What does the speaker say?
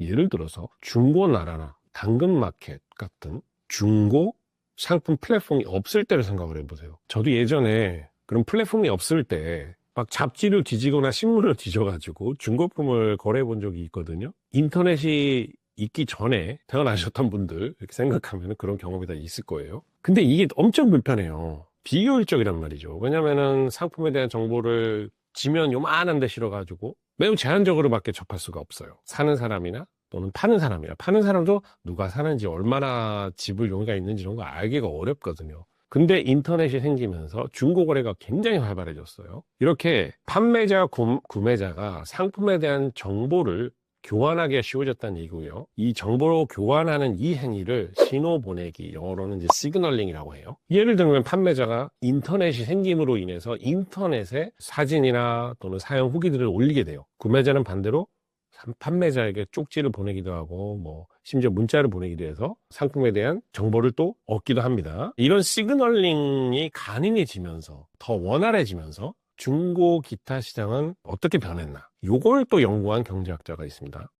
예를 들어서 중고나라나 당근마켓 같은 중고 상품 플랫폼이 없을 때를 생각을 해보세요. 저도 예전에 그런 플랫폼이 없을 때 막 잡지를 뒤지거나 신문을 뒤져가지고 중고품을 거래해 본 적이 있거든요. 인터넷이 있기 전에 태어나셨던 분들 이렇게 생각하면 그런 경험이 다 있을 거예요. 근데 이게 엄청 불편해요. 비효율적이란 말이죠. 왜냐면은 상품에 대한 정보를 지면 요만한 데 실어가지고 매우 제한적으로밖에 접할 수가 없어요. 사는 사람이나 또는 파는 사람이나 파는 사람도 누가 사는지 얼마나 집을 용의가 있는지 이런 거 알기가 어렵거든요. 근데 인터넷이 생기면서 중고 거래가 굉장히 활발해졌어요. 이렇게 판매자, 구, 구매자가 상품에 대한 정보를 교환하기가 쉬워졌다는 얘기고요. 이 정보로 교환하는 이 행위를 신호 보내기, 영어로는 이제 시그널링이라고 해요. 예를 들면 판매자가 인터넷이 생김으로 인해서 인터넷에 사진이나 또는 사용 후기들을 올리게 돼요. 구매자는 반대로 판매자에게 쪽지를 보내기도 하고 뭐 심지어 문자를 보내기도 해서 상품에 대한 정보를 또 얻기도 합니다. 이런 시그널링이 간인해지면서 더 원활해지면서 중고 기타 시장은 어떻게 변했나? 요걸 또 연구한 경제학자가 있습니다.